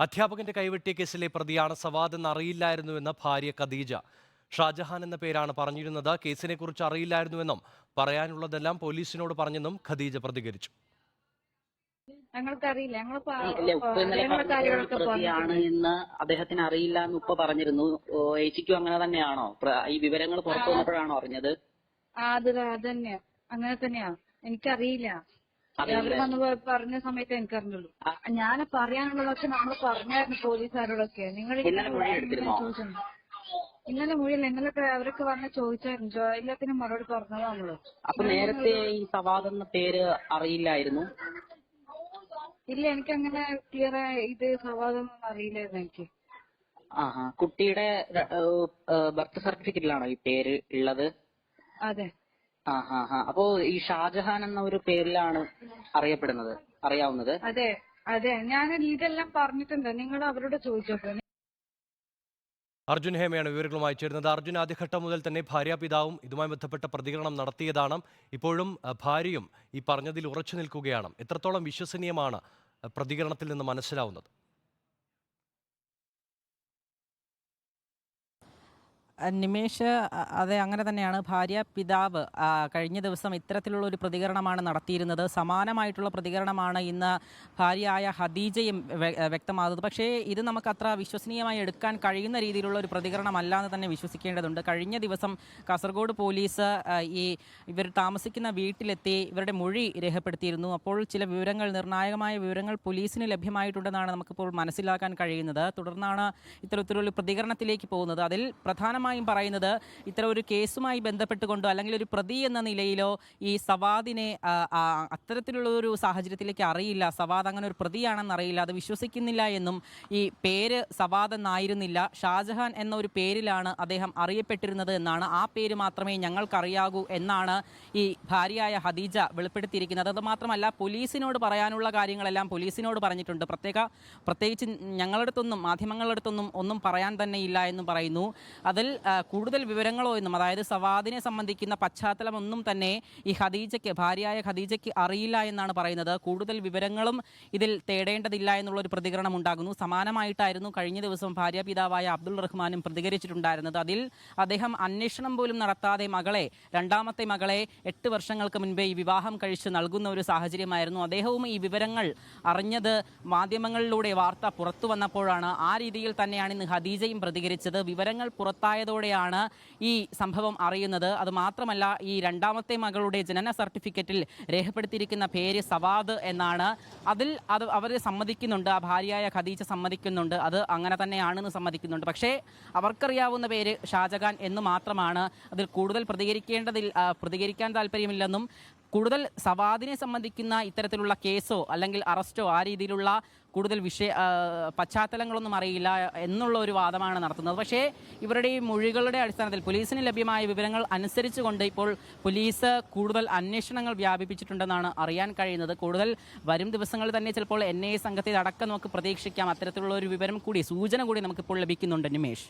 അധ്യാപകന്റെ കൈവെട്ടിയ കേസിലെ പ്രതിയാണ് സവാദ് എന്ന് അറിയില്ലായിരുന്നുവെന്ന് ഭാര്യ ഖദീജ. ഷാജഹാൻ എന്ന പേരാണ് പറഞ്ഞിരുന്നത്. കേസിനെക്കുറിച്ച് അറിയില്ലായിരുന്നുവെന്നും പറയാനുള്ളതെല്ലാം പോലീസിനോട് പറഞ്ഞെന്നും ഖദീജ പ്രതികരിച്ചു. ഞങ്ങൾക്കറിയില്ല. പ്രതിയാണ് എന്ന് അദ്ദേഹത്തിന് അറിയില്ല എന്ന് ഉപ്പ പറഞ്ഞിരുന്നു. ഏച്ചിക്കും അങ്ങനെ തന്നെയാണോ? ഈ വിവരങ്ങൾ പുറത്തു വന്നപ്പോഴാണോ അറിഞ്ഞത്? ആ അത് അത് തന്നെയാ. അങ്ങനെ തന്നെയാ. എനിക്കറിയില്ല. അവർ വന്ന് പറഞ്ഞ സമയത്ത് എനിക്കറിഞ്ഞുള്ളൂ. ഞാൻ പറയാനുള്ളതൊക്കെ നമ്മൾ പറഞ്ഞായിരുന്നു പോലീസുകാരോടൊക്കെ. നിങ്ങൾ ഇന്നലെ മൊഴി ഇന്നലെ മൊഴിയല്ല ഇന്നലെ അവരൊക്കെ വന്ന് ചോദിച്ചായിരുന്നു. എല്ലാത്തിനും മറുപടി പറഞ്ഞതാ നമ്മൾ. അപ്പൊ നേരത്തെ ഈ സവാദ് എന്ന പേര് അറിയില്ലായിരുന്നു? ഇല്ല എനിക്ക് അങ്ങനെ ക്ലിയർ ഇത് സവാദമൊന്നും അറിയില്ലായിരുന്നു എനിക്ക്. ആ കുട്ടിയുടെ ബർത്ത് സർട്ടിഫിക്കറ്റിലാണോ ഈ പേര് ഉള്ളത്? അതെ. അപ്പോ ഈ ഷാജഹാൻ എന്ന ഒരു പേരിലാണ് അറിയപ്പെടുന്നത് അറിയാവുന്നത്. അതെ അതെ. ഞാൻ ഇതെല്ലാം പറഞ്ഞിട്ടുണ്ട്. നിങ്ങൾ അവരോട് ചോദിച്ചോക്കെ. അർജുൻ ഹേമയാണ് വിവരങ്ങളുമായി ചേരുന്നത്. അർജുൻ ആദ്യഘട്ടം മുതൽ തന്നെ ഭാര്യ പിതാവും ഇതുമായി ബന്ധപ്പെട്ട പ്രതികരണം നടത്തിയതാണ്. ഇപ്പോഴും ഭാര്യയും ഈ പറഞ്ഞതിൽ ഉറച്ചു നിൽക്കുകയാണ്. എത്രത്തോളം വിശ്വസനീയമാണ് പ്രതികരണത്തിൽ നിന്ന് മനസ്സിലാവുന്നത്? നിമേഷ് അതെ അങ്ങനെ തന്നെയാണ്. ഭാര്യ പിതാവ് കഴിഞ്ഞ ദിവസം ഇത്തരത്തിലുള്ള ഒരു പ്രതികരണമാണ് നടത്തിയിരുന്നത്. സമാനമായിട്ടുള്ള പ്രതികരണമാണ് ഇന്ന് ഭാര്യയായ ഹദീജയും വ്യ- വ്യക്തമാകുന്നത്. പക്ഷേ ഇത് നമുക്ക് അത്ര വിശ്വസനീയമായി എടുക്കാൻ കഴിയുന്ന രീതിയിലുള്ള ഒരു പ്രതികരണമല്ല എന്ന് തന്നെ വിശ്വസിക്കേണ്ടതുണ്ട്. കഴിഞ്ഞ ദിവസം കാസർഗോഡ് പോലീസ് ഈ ഇവർ താമസിക്കുന്ന വീട്ടിലെത്തി ഇവരുടെ മൊഴി രേഖപ്പെടുത്തിയിരുന്നു. അപ്പോൾ ചില വിവരങ്ങൾ നിർണായകമായ വിവരങ്ങൾ പോലീസിന് ലഭ്യമായിട്ടുണ്ടെന്നാണ് നമുക്കിപ്പോൾ മനസ്സിലാക്കാൻ കഴിയുന്നത്. തുടർന്നാണ് ഇത്തരത്തിലുള്ള പ്രതികരണത്തിലേക്ക് പോകുന്നത്. അതിൽ പ്രധാനമായും പറയുന്നത് ഇത്തരം ഒരു കേസുമായി ബന്ധപ്പെട്ടുകൊണ്ടോ അല്ലെങ്കിൽ ഒരു പ്രതി എന്ന നിലയിലോ ഈ സവാദിനെ അത്തരത്തിലുള്ള ഒരു സാഹചര്യത്തിലേക്ക് അറിയില്ല. സവാദ് അങ്ങനെ ഒരു പ്രതിയാണെന്ന് അറിയില്ല. അത് വിശ്വസിക്കുന്നില്ല എന്നും ഈ പേര് സവാദ് എന്നായിരുന്നില്ല. ഷാജഹാൻ എന്ന ഒരു പേരിലാണ് അദ്ദേഹം അറിയപ്പെട്ടിരുന്നത് എന്നാണ്. ആ പേര് മാത്രമേ ഞങ്ങൾക്കറിയാകൂ എന്നാണ് ഈ ഭാര്യയായ ഹദീജ വെളിപ്പെടുത്തിയിരിക്കുന്നത്. അത് മാത്രമല്ല പോലീസിനോട് പറയാനുള്ള കാര്യങ്ങളെല്ലാം പോലീസിനോട് പറഞ്ഞിട്ടുണ്ട്. പ്രത്യേക പ്രത്യേകിച്ച് ഞങ്ങളുടെ അടുത്തൊന്നും മാധ്യമങ്ങളുടെ അടുത്തൊന്നും ഒന്നും പറയാൻ തന്നെ ഇല്ല എന്നും പറയുന്നു. അതിൽ കൂടുതൽ വിവരങ്ങളോ എന്നും അതായത് സവാദിനെ സംബന്ധിക്കുന്ന പശ്ചാത്തലമൊന്നും തന്നെ ഈ ഖദീജയ്ക്ക് ഭാര്യയായ ഖദീജയ്ക്ക് അറിയില്ല എന്നാണ് പറയുന്നത്. കൂടുതൽ വിവരങ്ങളും ഇതിൽ തേടേണ്ടതില്ല എന്നുള്ള ഒരു പ്രതികരണം ഉണ്ടാകുന്നു. സമാനമായിട്ടായിരുന്നു കഴിഞ്ഞ ദിവസം ഭാര്യ പിതാവായ അബ്ദുൾ റഹ്മാനും പ്രതികരിച്ചിട്ടുണ്ടായിരുന്നത്. അതിൽ അദ്ദേഹം അന്വേഷണം പോലും നടത്താതെ മകളെ രണ്ടാമത്തെ മകളെ എട്ട് വർഷങ്ങൾക്ക് മുൻപേ ഈ വിവാഹം കഴിച്ച് നൽകുന്ന ഒരു സാഹചര്യമായിരുന്നു. അദ്ദേഹവും ഈ വിവരങ്ങൾ അറിഞ്ഞത് മാധ്യമങ്ങളിലൂടെ വാർത്ത പുറത്തു വന്നപ്പോഴാണ്. ആ രീതിയിൽ തന്നെയാണ് ഇന്ന് ഹദീജയും പ്രതികരിച്ചത്. വിവരങ്ങൾ പുറത്തായതോടെയാണ് ഈ സംഭവം അറിയുന്നത്. അത് മാത്രമല്ല ഈ രണ്ടാമത്തെ മകളുടെ ജനന സർട്ടിഫിക്കറ്റിൽ രേഖപ്പെടുത്തിയിരിക്കുന്ന പേര് സവാദ് എന്നാണ്. അതിൽ അത് അവർ സമ്മതിക്കുന്നുണ്ട് ആ ഭാര്യയായ ഖദീജ സമ്മതിക്കുന്നുണ്ട് അത് അങ്ങനെ തന്നെയാണെന്ന് സമ്മതിക്കുന്നുണ്ട്. പക്ഷേ അവർക്കറിയാവുന്ന പേര് ഷാജഹാൻ എന്ന് മാത്രമാണ്. അതിൽ കൂടുതൽ പ്രതികരിക്കേണ്ടതിൽ പ്രതികരിക്കാൻ താല്പര്യമില്ലെന്നും കൂടുതൽ സവാദിനെ സംബന്ധിക്കുന്ന ഇത്തരത്തിലുള്ള കേസോ അല്ലെങ്കിൽ അറസ്റ്റോ ആ രീതിയിലുള്ള കൂടുതൽ വിഷയ പശ്ചാത്തലങ്ങളൊന്നും അറിയില്ല എന്നുള്ള ഒരു വാദമാണ് നടത്തുന്നത്. പക്ഷേ ഇവരുടെ ഈ മൊഴികളുടെ അടിസ്ഥാനത്തിൽ പോലീസിന് ലഭ്യമായ വിവരങ്ങൾ അനുസരിച്ചുകൊണ്ട് ഇപ്പോൾ പോലീസ് കൂടുതൽ അന്വേഷണങ്ങൾ വ്യാപിപ്പിച്ചിട്ടുണ്ടെന്നാണ് അറിയാൻ കഴിയുന്നത്. കൂടുതൽ വരും ദിവസങ്ങളിൽ തന്നെ ചിലപ്പോൾ എൻ ഐ സംഘത്തെ അടക്കം നമുക്ക് പ്രതീക്ഷിക്കാം. അത്തരത്തിലുള്ള ഒരു വിവരം കൂടി സൂചന കൂടി നമുക്കിപ്പോൾ ലഭിക്കുന്നുണ്ട് നിമേഷ്.